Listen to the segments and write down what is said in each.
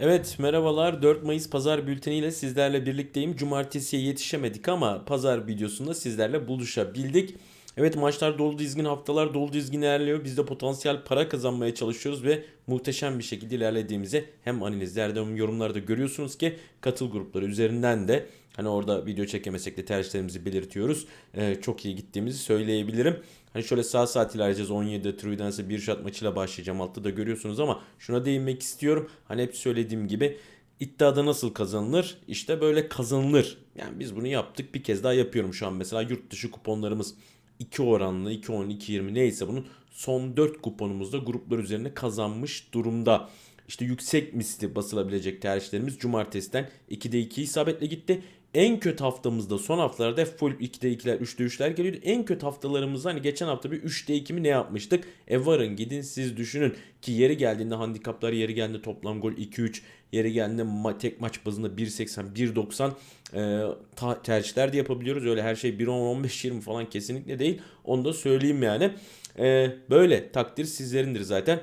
Evet merhabalar 4 Mayıs pazar bülteniyle sizlerle birlikteyim. Cumartesiye yetişemedik ama pazar videosunda sizlerle buluşabildik. Evet maçlar dolu dizgin haftalar dolu dizgin ilerliyor. Biz de potansiyel para kazanmaya çalışıyoruz ve muhteşem bir şekilde ilerlediğimizi hem analizlerde hem yorumlarda görüyorsunuz ki katıl grupları üzerinden de hani orada video çekemesek de tercihlerimizi belirtiyoruz. Ee, çok iyi gittiğimizi söyleyebilirim. Hani şöyle sağ saat ilerleyeceğiz. 17'de Truidense bir shot maçıyla başlayacağım. Altta da görüyorsunuz ama şuna değinmek istiyorum. Hani hep söylediğim gibi iddiada nasıl kazanılır? İşte böyle kazanılır. Yani biz bunu yaptık. Bir kez daha yapıyorum şu an. Mesela yurt dışı kuponlarımız 2 oranlı, 2 10, 2 20 neyse bunun son 4 kuponumuzda gruplar üzerine kazanmış durumda. İşte yüksek misli basılabilecek tercihlerimiz cumartesiden 2'de 2 isabetle gitti. En kötü haftamızda son haftalarda hep full 2'de 2'ler 3'de 3'ler geliyordu. En kötü haftalarımızda hani geçen hafta bir 3'de 2 mi ne yapmıştık? E varın gidin siz düşünün ki yeri geldiğinde handikaplar yeri geldiğinde toplam gol 2-3 yeri geldiğinde ma- tek maç bazında 1.80 1.90 e, tercihler de yapabiliyoruz. Öyle her şey 1.10 15 20 falan kesinlikle değil. Onu da söyleyeyim yani. E, böyle takdir sizlerindir zaten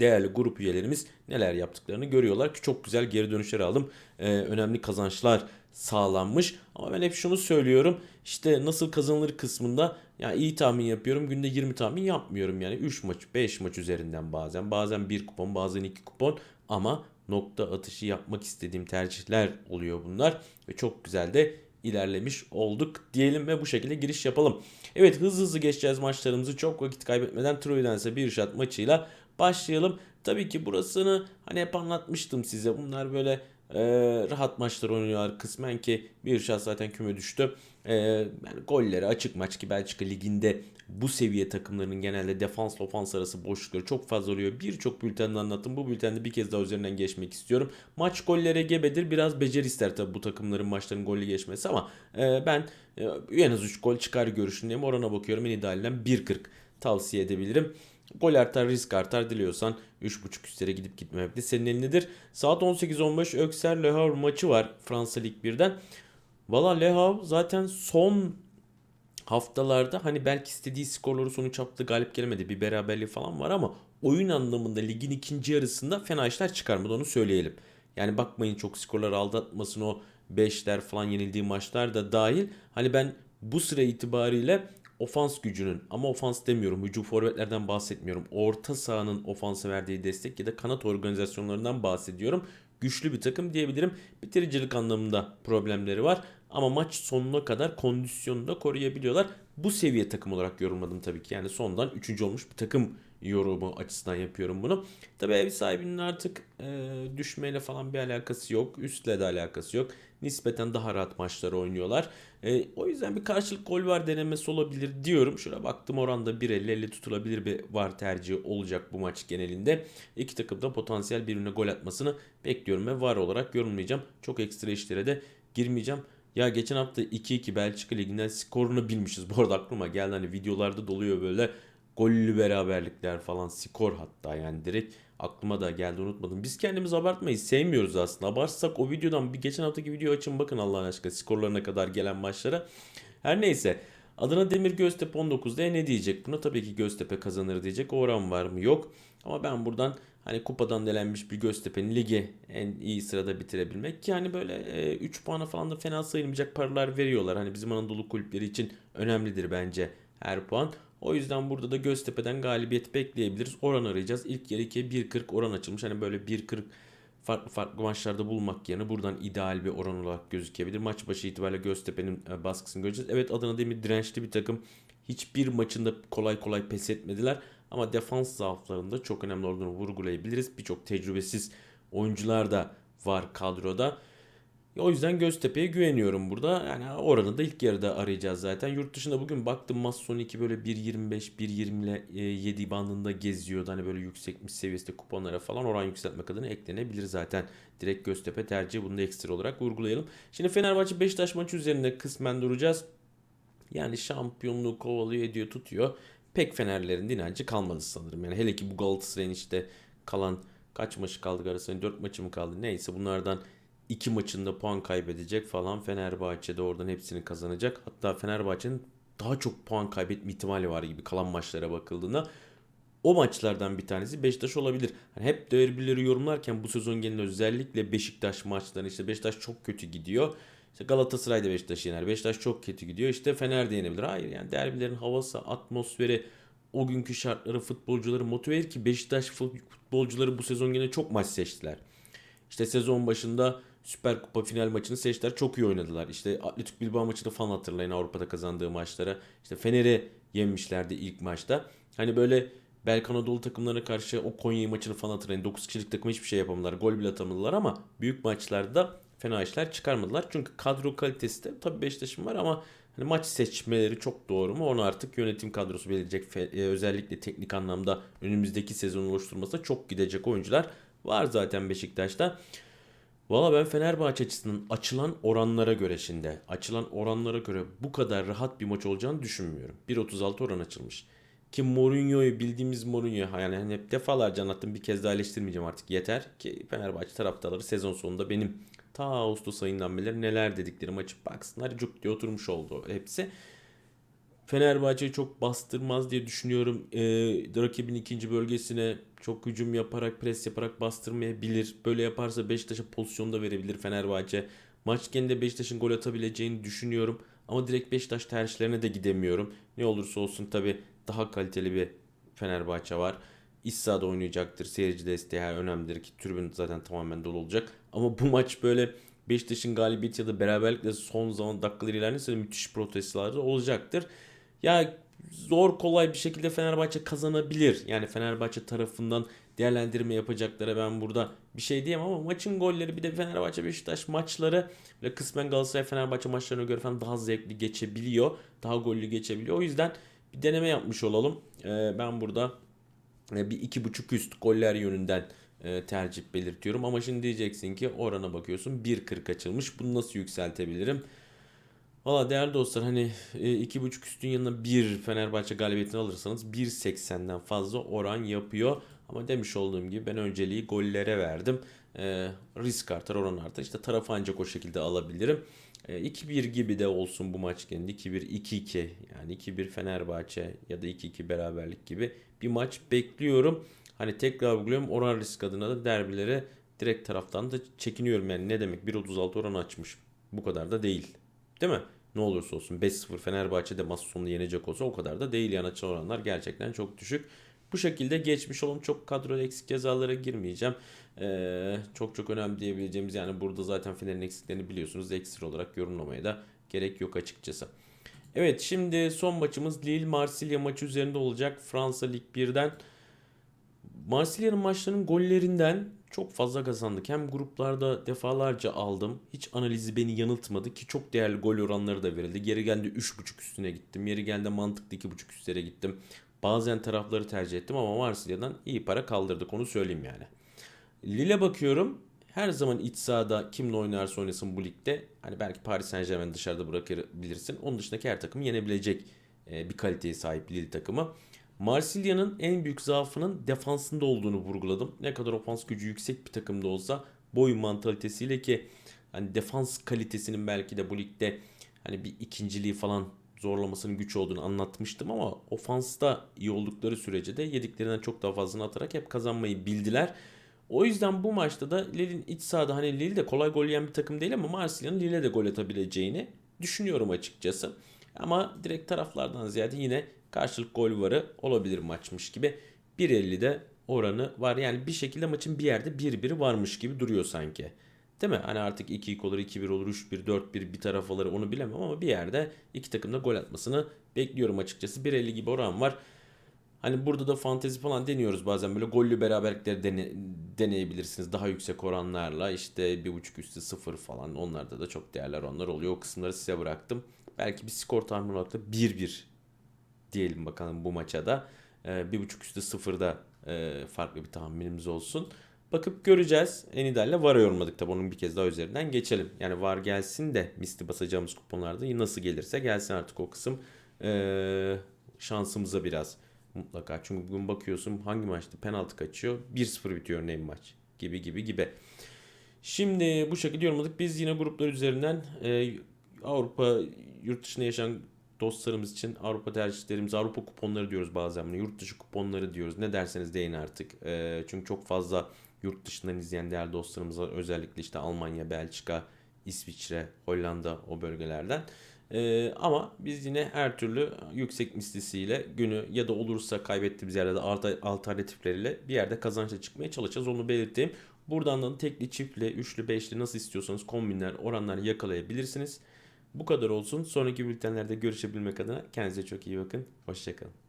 değerli grup üyelerimiz neler yaptıklarını görüyorlar ki çok güzel geri dönüşler aldım. Ee, önemli kazançlar sağlanmış. Ama ben hep şunu söylüyorum. İşte nasıl kazanılır kısmında ya iyi tahmin yapıyorum. Günde 20 tahmin yapmıyorum yani 3 maç 5 maç üzerinden bazen. Bazen 1 kupon bazen 2 kupon ama nokta atışı yapmak istediğim tercihler oluyor bunlar. Ve çok güzel de ilerlemiş olduk diyelim ve bu şekilde giriş yapalım. Evet hızlı hızlı geçeceğiz maçlarımızı çok vakit kaybetmeden Troydense bir shot maçıyla başlayalım. Tabii ki burasını hani hep anlatmıştım size. Bunlar böyle e, rahat maçlar oynuyorlar kısmen ki bir şans zaten küme düştü. E, yani golleri açık maç ki Belçika liginde bu seviye takımlarının genelde defans ofans arası boşlukları çok fazla oluyor. Birçok bültende anlattım. Bu bültende bir kez daha üzerinden geçmek istiyorum. Maç gollere gebedir. Biraz beceri ister tabii bu takımların maçların gollü geçmesi ama e, ben e, en az 3 gol çıkar görüşündeyim. Orana bakıyorum en idealinden 1.40 tavsiye edebilirim. Gol artar risk artar diliyorsan 3.5 üstlere gidip gitmemek de senin elindedir. Saat 18.15 Ökser Le Havre maçı var Fransa Lig 1'den. Valla Le Havre zaten son haftalarda hani belki istediği skorları sonuç yaptı galip gelemedi bir beraberliği falan var ama oyun anlamında ligin ikinci yarısında fena işler çıkarmadı onu söyleyelim. Yani bakmayın çok skorlar aldatmasın o 5'ler falan yenildiği maçlar da dahil. Hani ben bu sıra itibariyle ofans gücünün ama ofans demiyorum hücum forvetlerden bahsetmiyorum. Orta sahanın ofansa verdiği destek ya da kanat organizasyonlarından bahsediyorum. Güçlü bir takım diyebilirim. Bitiricilik anlamında problemleri var. Ama maç sonuna kadar kondisyonunu da koruyabiliyorlar. Bu seviye takım olarak yorumladım tabii ki. Yani sondan 3. olmuş bir takım yorumu açısından yapıyorum bunu. Tabii ev sahibinin artık e, düşmeyle falan bir alakası yok. Üstle de alakası yok. Nispeten daha rahat maçlar oynuyorlar. E, o yüzden bir karşılık gol var denemesi olabilir diyorum. Şöyle baktım oranda 1.50-50 tutulabilir bir var tercihi olacak bu maç genelinde. İki takım da potansiyel birbirine gol atmasını bekliyorum ve var olarak yorumlayacağım. Çok ekstra işlere de girmeyeceğim. Ya geçen hafta 2-2 Belçika Ligi'nden skorunu bilmişiz. Bu arada aklıma geldi hani videolarda doluyor böyle gollü beraberlikler falan skor hatta yani direkt aklıma da geldi unutmadım. Biz kendimiz abartmayı sevmiyoruz aslında. Abartsak o videodan bir geçen haftaki video açın bakın Allah'ın aşkına skorlarına kadar gelen maçlara. Her neyse Adana Demir Göztepe 19'da e ne diyecek buna? Tabii ki Göztepe kazanır diyecek. O oran var mı? Yok. Ama ben buradan hani kupadan delenmiş bir Göztepe'nin ligi en iyi sırada bitirebilmek ki hani böyle e, 3 puana falan da fena sayılmayacak paralar veriyorlar. Hani bizim Anadolu kulüpleri için önemlidir bence her puan. O yüzden burada da Göztepe'den galibiyet bekleyebiliriz. Oran arayacağız. İlk yarı 2'ye 1.40 oran açılmış. Hani böyle 1.40 farklı farklı maçlarda bulmak yerine buradan ideal bir oran olarak gözükebilir. Maç başı itibariyle Göztepe'nin e, baskısını göreceğiz. Evet Adana Demir dirençli bir takım. Hiçbir maçında kolay kolay pes etmediler. Ama defans zaaflarında çok önemli olduğunu vurgulayabiliriz. Birçok tecrübesiz oyuncular da var kadroda. O yüzden Göztepe'ye güveniyorum burada. Yani oranı da ilk yarıda arayacağız zaten. Yurt dışında bugün baktım maç sonu 2 böyle 1.25 1.20 ile 7 bandında geziyordu. Hani böyle yüksekmiş seviyesinde kuponlara falan oran yükseltmek adına eklenebilir zaten. Direkt Göztepe tercihi bunu da ekstra olarak vurgulayalım. Şimdi Fenerbahçe Beşiktaş maçı üzerinde kısmen duracağız. Yani şampiyonluğu kovalıyor ediyor tutuyor. Pek Fenerlerin inancı kalmadı sanırım. Yani hele ki bu Galatasaray'ın işte kalan kaç maçı kaldı Galatasaray'ın 4 maçı mı kaldı neyse bunlardan iki maçında puan kaybedecek falan. Fenerbahçe de oradan hepsini kazanacak. Hatta Fenerbahçe'nin daha çok puan kaybetme ihtimali var gibi kalan maçlara bakıldığında. O maçlardan bir tanesi Beşiktaş olabilir. Hani hep derbileri yorumlarken bu sezon genelinde özellikle Beşiktaş maçları işte Beşiktaş çok kötü gidiyor. İşte Galatasaray da Beşiktaş'ı yener. Beşiktaş çok kötü gidiyor. İşte Fener de yenebilir. Hayır yani derbilerin havası, atmosferi, o günkü şartları futbolcuları motive eder ki Beşiktaş futbolcuları bu sezon gene çok maç seçtiler. İşte sezon başında Süper Kupa final maçını seçtiler. Çok iyi oynadılar. İşte Atletik Bilbao maçını falan hatırlayın Avrupa'da kazandığı maçlara. İşte Fener'i yenmişlerdi ilk maçta. Hani böyle Belki Anadolu takımlarına karşı o Konya maçını falan hatırlayın. 9 kişilik takım hiçbir şey yapamadılar. Gol bile atamadılar ama büyük maçlarda fena işler çıkarmadılar. Çünkü kadro kalitesi de tabii Beşiktaş'ın var ama hani maç seçmeleri çok doğru mu? Onu artık yönetim kadrosu belirleyecek. E, özellikle teknik anlamda önümüzdeki sezon oluşturmasında çok gidecek oyuncular var zaten Beşiktaş'ta. Valla ben Fenerbahçe açısından açılan oranlara göre şimdi açılan oranlara göre bu kadar rahat bir maç olacağını düşünmüyorum. 1.36 oran açılmış. Ki Mourinho'yu bildiğimiz Mourinho yani hani hep defalarca anlattım bir kez daha eleştirmeyeceğim artık yeter ki Fenerbahçe taraftarları sezon sonunda benim ta Ağustos ayından beri neler dediklerimi açıp baksınlar cuk diye oturmuş oldu hepsi. Fenerbahçe'yi çok bastırmaz diye düşünüyorum. Ee, rakibin ikinci bölgesine çok hücum yaparak, pres yaparak bastırmayabilir. Böyle yaparsa Beşiktaş'a pozisyon da verebilir Fenerbahçe. Maç genelinde Beşiktaş'ın gol atabileceğini düşünüyorum. Ama direkt Beşiktaş tercihlerine de gidemiyorum. Ne olursa olsun tabi daha kaliteli bir Fenerbahçe var. İssa'da oynayacaktır. Seyirci desteği her önemlidir ki tribün zaten tamamen dolu olacak. Ama bu maç böyle Beşiktaş'ın galibiyeti ya da beraberlikle son zaman dakikaları ilerlerse müthiş protestolar olacaktır. Ya zor kolay bir şekilde Fenerbahçe kazanabilir. Yani Fenerbahçe tarafından değerlendirme yapacaklara ben burada bir şey diyemem ama maçın golleri bir de Fenerbahçe Beşiktaş maçları ve kısmen Galatasaray Fenerbahçe maçlarına göre falan daha zevkli geçebiliyor. Daha gollü geçebiliyor. O yüzden bir deneme yapmış olalım. Ee, ben burada e, bir iki buçuk üst goller yönünden e, tercih belirtiyorum. Ama şimdi diyeceksin ki orana bakıyorsun 1.40 açılmış. Bunu nasıl yükseltebilirim? Valla değerli dostlar hani e, iki buçuk üstün yanına bir Fenerbahçe galibiyetini alırsanız 1.80'den fazla oran yapıyor. Ama demiş olduğum gibi ben önceliği gollere verdim. E, risk artar oran artar. İşte tarafı ancak o şekilde alabilirim. 2-1 e, gibi de olsun bu maç kendi 2-1 2-2 yani 2-1 Fenerbahçe ya da 2-2 beraberlik gibi bir maç bekliyorum. Hani tekrar vurguluyorum oran risk adına da derbilere direkt taraftan da çekiniyorum yani ne demek 1.36 oran açmış. Bu kadar da değil. Değil mi? Ne olursa olsun 5-0 Fenerbahçe de masa sonunda yenecek olsa o kadar da değil yani açılan oranlar gerçekten çok düşük. Bu şekilde geçmiş olun çok kadro eksik cezalara girmeyeceğim. Ee, çok çok önemli diyebileceğimiz yani burada zaten Fener'in eksiklerini biliyorsunuz. Ekstra olarak yorumlamaya da gerek yok açıkçası. Evet şimdi son maçımız Lille Marsilya maçı üzerinde olacak. Fransa Lig 1'den. Marsilya'nın maçlarının gollerinden çok fazla kazandık. Hem gruplarda defalarca aldım. Hiç analizi beni yanıltmadı ki çok değerli gol oranları da verildi. Geri geldi 3.5 üstüne gittim. Yeri geldi mantıklı 2.5 üstlere gittim. Bazen tarafları tercih ettim ama Marsilya'dan iyi para kaldırdık onu söyleyeyim yani. Lille bakıyorum. Her zaman iç sahada kimle oynarsa oynasın bu ligde. Hani belki Paris Saint Germain dışarıda bırakabilirsin. Onun dışındaki her takımı yenebilecek e, bir kaliteye sahip Lille takımı. Marsilya'nın en büyük zaafının defansında olduğunu vurguladım. Ne kadar ofans gücü yüksek bir takımda olsa boy mantalitesiyle ki hani defans kalitesinin belki de bu ligde hani bir ikinciliği falan zorlamasının güç olduğunu anlatmıştım ama ofansta iyi oldukları sürece de yediklerinden çok daha fazlasını atarak hep kazanmayı bildiler. O yüzden bu maçta da Lille'in iç sahada hani Lille de kolay gol yiyen bir takım değil ama Marsilya'nın Lille'e de gol atabileceğini düşünüyorum açıkçası. Ama direkt taraflardan ziyade yine karşılık gol varı olabilir maçmış gibi. 1.50'de oranı var. Yani bir şekilde maçın bir yerde 1-1 varmış gibi duruyor sanki. Değil mi? Hani artık 2-2 olur, 2-1 olur, 3-1, 4-1 bir taraf alır onu bilemem ama bir yerde iki takım da gol atmasını bekliyorum açıkçası. 1.50 gibi oran var. Hani burada da fantezi falan deniyoruz bazen böyle gollü beraberlikleri dene, deneyebilirsiniz daha yüksek oranlarla işte bir buçuk üstü sıfır falan onlarda da çok değerli oranlar oluyor o kısımları size bıraktım. Belki bir skor tahmini olarak da 1-1 diyelim bakalım bu maça da ee, bir buçuk üstü sıfırda e, farklı bir tahminimiz olsun. Bakıp göreceğiz. En idealle VAR'a yorumladık tabi onun bir kez daha üzerinden geçelim. Yani VAR gelsin de misli basacağımız kuponlarda nasıl gelirse gelsin artık o kısım. Ee, şansımıza biraz mutlaka. Çünkü bugün bakıyorsun hangi maçta penaltı kaçıyor 1-0 bitiyor örneğin maç gibi gibi gibi. Şimdi bu şekilde yorumladık. Biz yine gruplar üzerinden e, Avrupa yurt dışında yaşayan dostlarımız için Avrupa tercihlerimiz, Avrupa kuponları diyoruz bazen. Yurt dışı kuponları diyoruz. Ne derseniz deyin artık. Ee, çünkü çok fazla yurt dışından izleyen değerli dostlarımıza özellikle işte Almanya, Belçika, İsviçre, Hollanda o bölgelerden. Ee, ama biz yine her türlü yüksek mislisiyle günü ya da olursa kaybettiğimiz yerde de artı- alternatifleriyle bir yerde kazançla çıkmaya çalışacağız. Onu belirteyim. Buradan da tekli, çiftli, üçlü, beşli nasıl istiyorsanız kombinler, oranlar yakalayabilirsiniz. Bu kadar olsun. Sonraki bültenlerde görüşebilmek adına kendinize çok iyi bakın. Hoşçakalın.